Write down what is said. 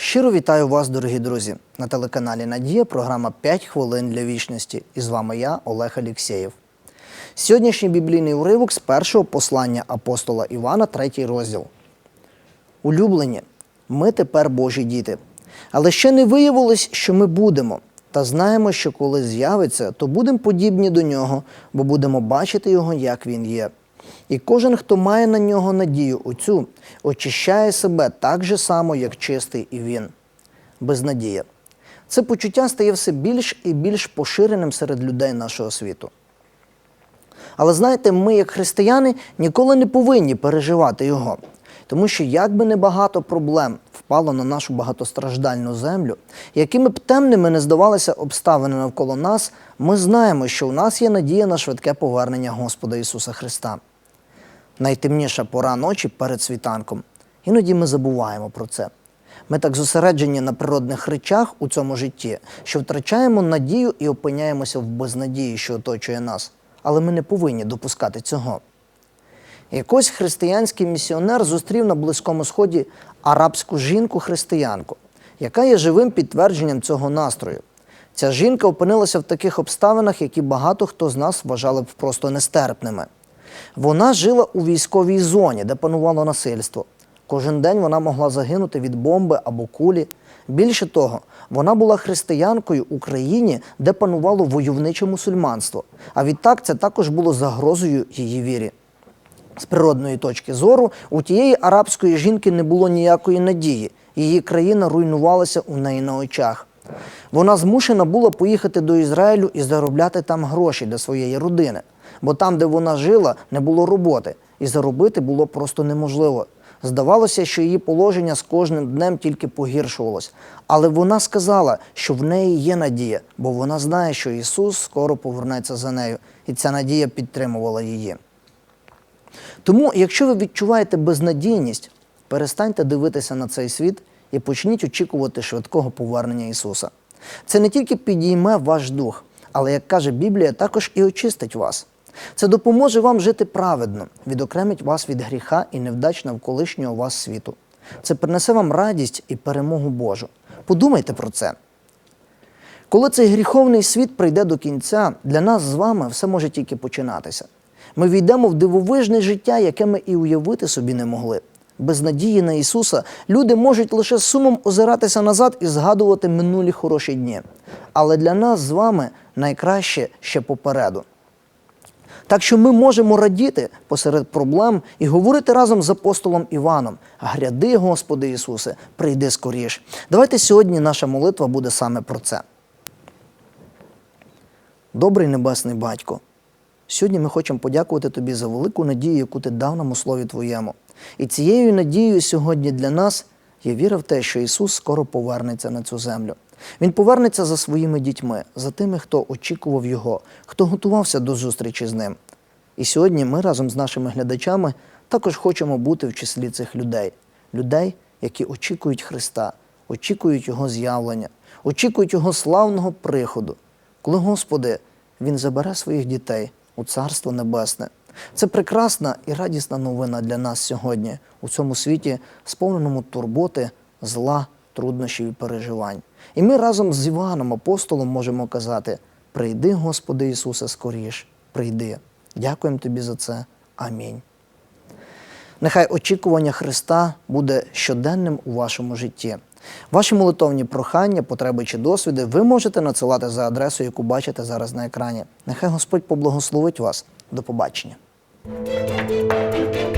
Щиро вітаю вас, дорогі друзі, на телеканалі Надія, програма «5 хвилин для вічності. І з вами я, Олег Алєксєєв. Сьогоднішній біблійний уривок з першого послання апостола Івана, третій розділ. Улюблені, ми тепер Божі діти. Але ще не виявилось, що ми будемо. Та знаємо, що коли з'явиться, то будемо подібні до нього, бо будемо бачити його, як він є. І кожен, хто має на нього надію оцю, очищає себе так же само, як чистий і він. Безнадія. Це почуття стає все більш і більш поширеним серед людей нашого світу. Але знаєте, ми, як християни, ніколи не повинні переживати його. Тому що як би небагато проблем впало на нашу багатостраждальну землю, якими б темними не здавалися обставини навколо нас, ми знаємо, що у нас є надія на швидке повернення Господа Ісуса Христа. Найтемніша пора ночі перед світанком. Іноді ми забуваємо про це. Ми так зосереджені на природних речах у цьому житті, що втрачаємо надію і опиняємося в безнадії, що оточує нас. Але ми не повинні допускати цього. Якось християнський місіонер зустрів на Близькому Сході арабську жінку-християнку, яка є живим підтвердженням цього настрою. Ця жінка опинилася в таких обставинах, які багато хто з нас вважали б просто нестерпними. Вона жила у військовій зоні, де панувало насильство. Кожен день вона могла загинути від бомби або кулі. Більше того, вона була християнкою у країні, де панувало войовниче мусульманство. А відтак це також було загрозою її вірі. З природної точки зору у тієї арабської жінки не було ніякої надії. Її країна руйнувалася у неї на очах. Вона змушена була поїхати до Ізраїлю і заробляти там гроші для своєї родини, бо там, де вона жила, не було роботи, і заробити було просто неможливо. Здавалося, що її положення з кожним днем тільки погіршувалось. Але вона сказала, що в неї є надія, бо вона знає, що Ісус скоро повернеться за нею, і ця надія підтримувала її. Тому, якщо ви відчуваєте безнадійність, перестаньте дивитися на цей світ і почніть очікувати швидкого повернення Ісуса. Це не тільки підійме ваш дух, але, як каже Біблія, також і очистить вас. Це допоможе вам жити праведно, відокремить вас від гріха і невдач навколишнього вас світу. Це принесе вам радість і перемогу Божу. Подумайте про це. Коли цей гріховний світ прийде до кінця, для нас з вами все може тільки починатися. Ми війдемо в дивовижне життя, яке ми і уявити собі не могли. Без надії на Ісуса люди можуть лише сумом озиратися назад і згадувати минулі хороші дні. Але для нас з вами найкраще ще попереду. Так що ми можемо радіти посеред проблем і говорити разом з апостолом Іваном: Гряди, Господи Ісусе, прийди скоріш. Давайте сьогодні наша молитва буде саме про це. Добрий Небесний Батько. Сьогодні ми хочемо подякувати Тобі за велику надію, яку ти дав нам у Слові Твоєму. І цією надією сьогодні для нас є віра в те, що Ісус скоро повернеться на цю землю. Він повернеться за своїми дітьми, за тими, хто очікував Його, хто готувався до зустрічі з ним. І сьогодні ми разом з нашими глядачами також хочемо бути в числі цих людей, людей, які очікують Христа, очікують Його з'явлення, очікують Його славного приходу, коли Господи Він забере своїх дітей у Царство Небесне. Це прекрасна і радісна новина для нас сьогодні у цьому світі, сповненому турботи, зла, труднощів і переживань. І ми разом з Іваном, апостолом, можемо казати: прийди, Господи Ісусе, скоріш, прийди. Дякуємо Тобі за це. Амінь. Нехай очікування Христа буде щоденним у вашому житті. Ваші молитовні прохання, потреби чи досвіди ви можете надсилати за адресою, яку бачите зараз на екрані. Нехай Господь поблагословить вас. До побачення. Música